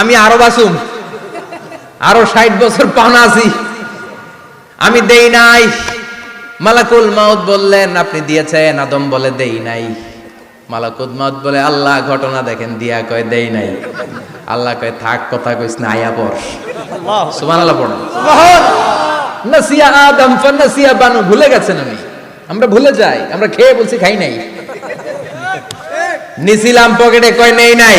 আমি আরও বাসুম। আরও ষাট বছর পাওনা আছি। আমি দেই নাই। মালাকুল মাউত বললেন আপনি দিয়েছেন আদম বলে দেই নাই। মালাকুল মাউত বলে আল্লাহ ঘটনা দেখেন দিয়া কয় দেই নাই। আল্লাহ কয় থাক কথা কইস না আয়া পর সুবহানাল্লাহ। পড়ো। নাসিয়া আদম ফানাসিয়া বানু ভুলে গেছেন আমি আমরা ভুলে যাই আমরা খেয়ে বলছি খাই নাই। নিছিলাম পকেটে কয় নেই নাই।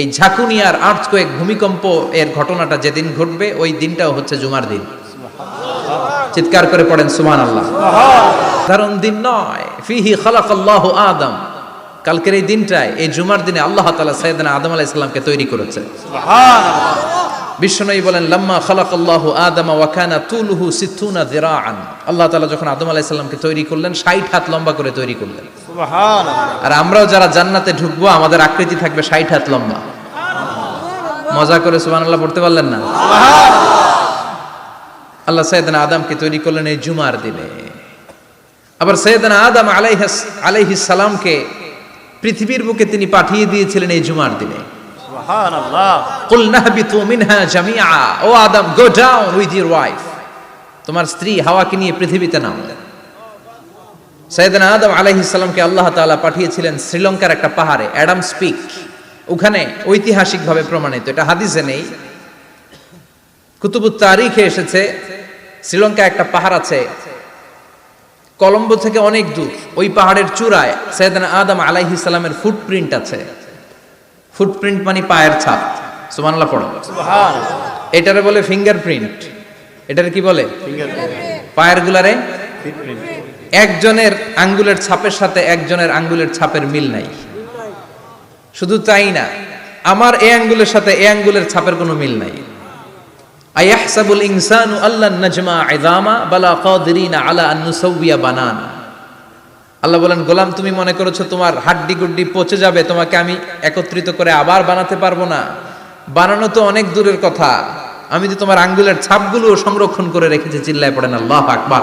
এই ঝাঁকুনি আর আর্থকোয়েক ভূমিকম্প এর ঘটনাটা যেদিন ঘটবে ওই দিনটাও হচ্ছে জুমার দিন। চিৎকার করে পড়েন সুমান আল্লাহ সাধারণ দিন নয়। ফিহি খালাকাল্লাহু আদম। কালকের এই দিনটায় এই জুমার দিনে আল্লাহ তালা সাইয়েদনা আদম আলাইহিস সালামকে তৈরি করেছে। বিশ্বনবী বলেন লাম্মা খালাকাল্লাহু আদম ওয়া কানা তুলুহু সিত্তুনা যিরাআন। আল্লাহ তাআলা যখন আদম আলাইহিস সালামকে তৈরি করলেন 60 হাত লম্বা করে তৈরি করলেন। আর আমরাও যারা জান্নাতে ঢুকবো আমাদের আকৃতি থাকবে ষাট হাত লম্বা। মজা করে সুবহানাল্লাহ পড়তে পারলেন না? আল্লাহ সৈয়দনা আদমকে তৈরি করলেন এই জুমার দিনে। আবার সৈয়দনা আদম আলাইহাস আলাইহিস সালামকে পৃথিবীর বুকে তিনি পাঠিয়ে দিয়েছিলেন এই জুমার দিনে। কুল নাহবিতু মিনহা জামিআ। O Adam go down with your wife তোমার স্ত্রী হাওয়াকে নিয়ে পৃথিবীতে নাও সৈয়দনা আদম আলাইহিস সালামকে আল্লাহ তাআলা পাঠিয়েছিলেন শ্রীলঙ্কার একটা পাহাড়ে অ্যাডাম স্পিক। ওখানে ঐতিহাসিকভাবে প্রমাণিত এটা হাদিসে নেই। কুতুবুত তারিখে এসেছে শ্রীলঙ্কা একটা পাহাড় আছে কলম্বো থেকে অনেক দূর। ওই পাহাড়ের চূড়ায় সৈয়দনা আদম আলাইহিস সালামের ফুটপ্রিন্ট আছে। ফুটপ্রিন্ট মানে পায়ের ছাপ। সুবহানাল্লাহ পড়ো। এটারে বলে ফিঙ্গারপ্রিন্ট এটার কি বলে? পায়ের গুলারে? একজনের আঙ্গুলের ছাপের সাথে একজনের আঙ্গুলের ছাপের মিল নাই। শুধু তাই না, আমার এ আঙ্গুলের সাথে এ আঙ্গুলের ছাপের কোনো মিল নাই। আয়াহসাবুল ইনসানু আল্লাহ নাজমা ইযামা বালা কাদিরিনা আলা আন নুসাউবিয়া বানানা। আল্লাহ বলেন, গোলাম, তুমি মনে করেছ তোমার হাড্ডি গুড্ডি পচে যাবে, তোমাকে আমি একত্রিত করে আবার বানাতে পারব না। বানানো তো অনেক দূরের কথা। আমি তো তোমার আঙ্গুলের ছাপগুলো সংরক্ষণ করে রেখেছি, চিল্লায় পড়েন আল্লাহ আকবার।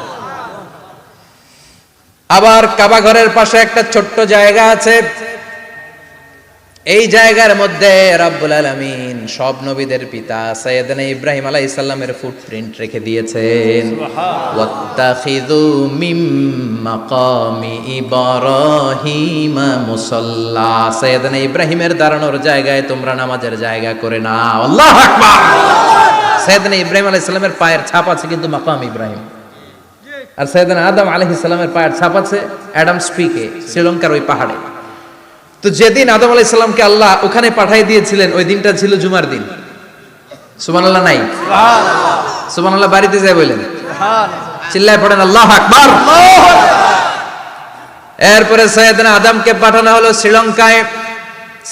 আবার কাবা ঘরের পাশে একটা ছোট্ট জায়গা আছে। এই জায়গার মধ্যে রাব্বুল আলামিন সব নবীদের পিতা সৈয়দনা ইব্রাহিম আলাইহিস সালামের ফুটপ্রিন্ট রেখে দিয়েছেন। ওয়াত্তাখিযু মিম মাকামি ইব্রাহিম মুসাল্লা। সৈয়দনা ইব্রাহিমের দাঁড়ানোর জায়গায় তোমরা নামাজের জায়গা করে নাও। আল্লাহু আকবার! সৈয়দনা ইব্রাহিম আলাইহিস সালামের পায়ের ছাপ আছে কিন্তু মাকাম ইব্রাহিম। আর সৈয়দনা আদম আলাইহিস সালামের পায়ের ছাপ আছে অ্যাডাম স্পিকে শ্রীলঙ্কার ওই পাহাড়ে। তো যেদিন আদম আলাইহিস সালামকে আল্লাহ ওখানে পাঠিয়ে দিয়েছিলেন ওই দিনটা ছিল জুমার দিন। সুবহানাল্লাহ নাই? সুবহানাল্লাহ। বাড়িতে যায় বলেন। চিল্লায় পড়েন আল্লাহ আকবার! এরপরে সৈয়দনা আদমকে পাঠানো হলো শ্রীলঙ্কায়।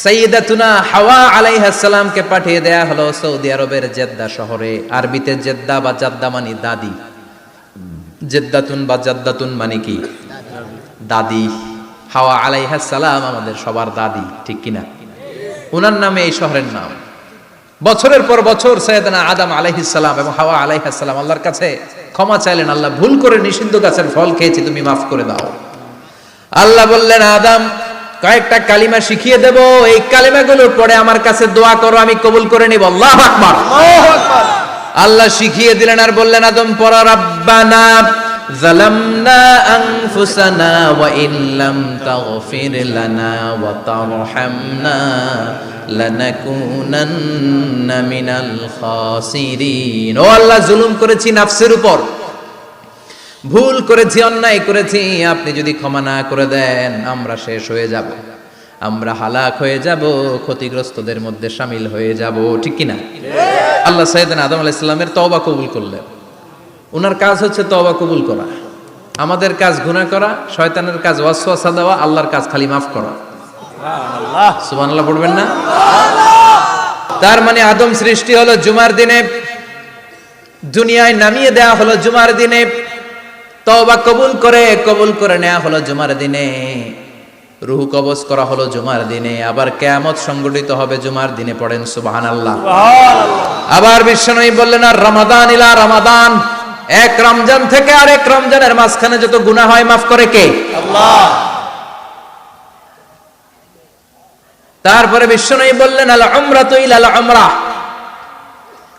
সৈয়দাতুনা হাওয়া আলাইহাসসালামকে পাঠিয়ে দেয়া হলো সৌদি আরবের জেদ্দা শহরে। আরবিতে জেদ্দা বা জাদ্দা মানি দাদি। জেদ্দাতুন বা জাদ্দাতুন মানে কি? দাদি। হাওয়া আলাইহাস সালাম আমাদের সবার দাদি, ঠিক কিনা? ওনার নামে এই শহরের নাম। বছরের পর বছর সৈয়দনা আদম আলাইহিস সালাম এবং হাওয়া আলাইহাস সালাম আল্লাহর কাছে ক্ষমা চাইলেন, আল্লাহ ভুল করে নিষিদ্ধ গাছের ফল খেয়েছি, তুমি মাফ করে দাও। আল্লাহ বললেন, আদম, কয়েকটা কালিমা শিখিয়ে দেব, এই কালিমাগুলোর পরে আমার কাছে দোয়া করো, আমি কবুল করে নিব। আল্লাহ আকবার। আল্লাহ আল্লাহ শিখিয়ে দিলেন আর বললেন, আদম পরা রাব্বানা জালামনা আনফুসানা ওয়া ইল্লাম তাগফির লানা ওয়া তারহামনা লানাকুনান্না মিনাল খাসিরিন। ও আল্লাহ, জুলুম করেছি নাফসের উপর, ভুল করেছি, অন্যায় করেছি, আপনি যদি ক্ষমা না করে দেন, আমরা শেষ হয়ে যাব, আমরা হালাক হয়ে যাব, ক্ষতিগ্রস্তদের মধ্যে সামিল হয়ে যাব, ঠিক কিনা? না আল্লাহ সাইদিন আদম আলাহ ইসলামের তওবা কবুল করলেন। ওনার কাজ হচ্ছে তওবা কবুল করা। আমাদের কাজ গুনাহ করা শয়তানের কাজ ওয়াসওয়াসা দেওয়া আল্লাহর কাজ খালি মাফ করা। সুবহানাল্লাহ। পড়বেন না? তার মানে আদম সৃষ্টি হলো জুমার দিনে দুনিয়ায় নামিয়ে দেয়া হলো জুমার দিনে। তওবা কবুল করে কবুল করে নেওয়া হলো জুমার দিনে। রুহু কবজ করা হলো জুমার দিনে আবার কেয়ামত সংগঠিত হবে জুমার দিনে পড়েন সুবহানাল্লাহ। আবার বিশ্বনবী বললেন আর রমাদান ইলা রমাদান। এক রমজান থেকে আরেক রমজানের মাঝখানে যত গুনাহ হয় মাফ করে কে? তারপরে বিশ্বনবী বললেন আল উমরা তো ইলাল উমরা।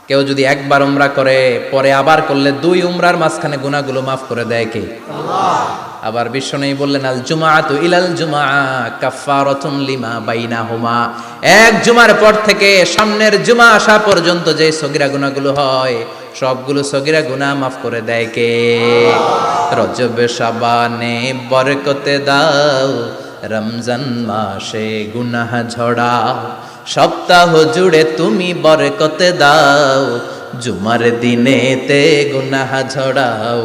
কেউ যদি একবার উমরা করে পরে আবার করলে দুই উমরার মাঝখানে গুনাহগুলো মাফ করে দেয় কে? আবার বিশ্বনবী বললেন, আল জুমাআতু ইলাল জুমআ কাফফারাতুন লিমা বাইনা হুমা এক জুমার পর থেকে সামনের জুমা আসা পর্যন্ত যে সগিরা গুনাহগুলো হয়, সবগুলো সগিরা গুনাহ মাফ করে দেয় কে? রজব শাবানে বরকতে দাও, রমজান মাসে গুনাহ ঝড়া সপ্তাহ জুড়ে তুমি বরকতে দাও, জুমার দিনেতে গুনাহ ঝড়াও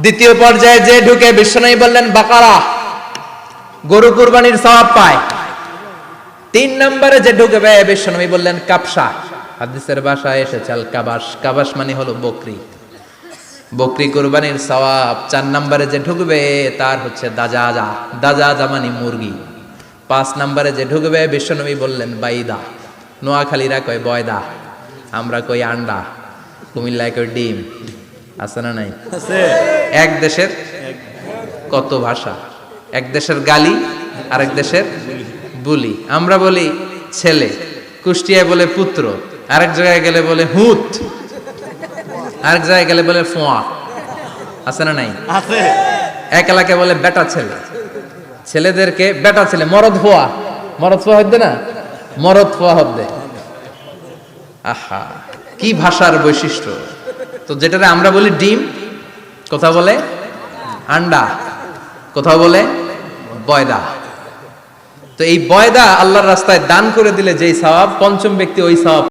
দ্বিতীয় পর্যায়ে যে ঢুকে বিশ্বনয়ী বললেন, বাকারা, গরু কুরবানির সওয়াব পায়। তিন নম্বরে যে ঢুকবে বিশ্বনবী বললেন কাপসা হাদিসের ভাষায় এসেছে, আল কাবাস কাবাস মানে হলো বকরি। বকরি কুরবানির সওয়াব চার নম্বরে যে ঢুকবে, তার হচ্ছে দাজাজা। দাজাজা মানে মুরগি। পাঁচ নম্বরে যে ঢুকবে বিশ্বনবী বললেন, বাইদা। নোয়াখালীরা কয়, বয়দা। আমরা কই, আন্ডা। কুমিল্লায় কই ডিম। আছে না নাই? আছে। এক দেশের কত ভাষা? এক দেশের গালি আরেক দেশের বুলি। আমরা বলি ছেলে কুষ্টিয়ায় বলে পুত্র আরেক জায়গায় গেলে বলে হুত আরেক জায়গায় গেলে বলে ফোয়া। আছে না নাই? আছে। এক এলাকায় বলে বেটা ছেলে। ছেলেদেরকে বেটা ছেলে মরদ ফোয়া। মরদ ফোয়া হদ্দে না? মরদ ফোয়া হদ্দে আহা কি ভাষার বৈশিষ্ট্য? তো যেটাতে আমরা বলি ডিম কোথাও বলে আন্ডা কোথাও বলে বয়দা। তো এই বয়দা আল্লাহর রাস্তায় দান করে দিলে যেই স্বভাব, পঞ্চম ব্যক্তি ওই সওয়াব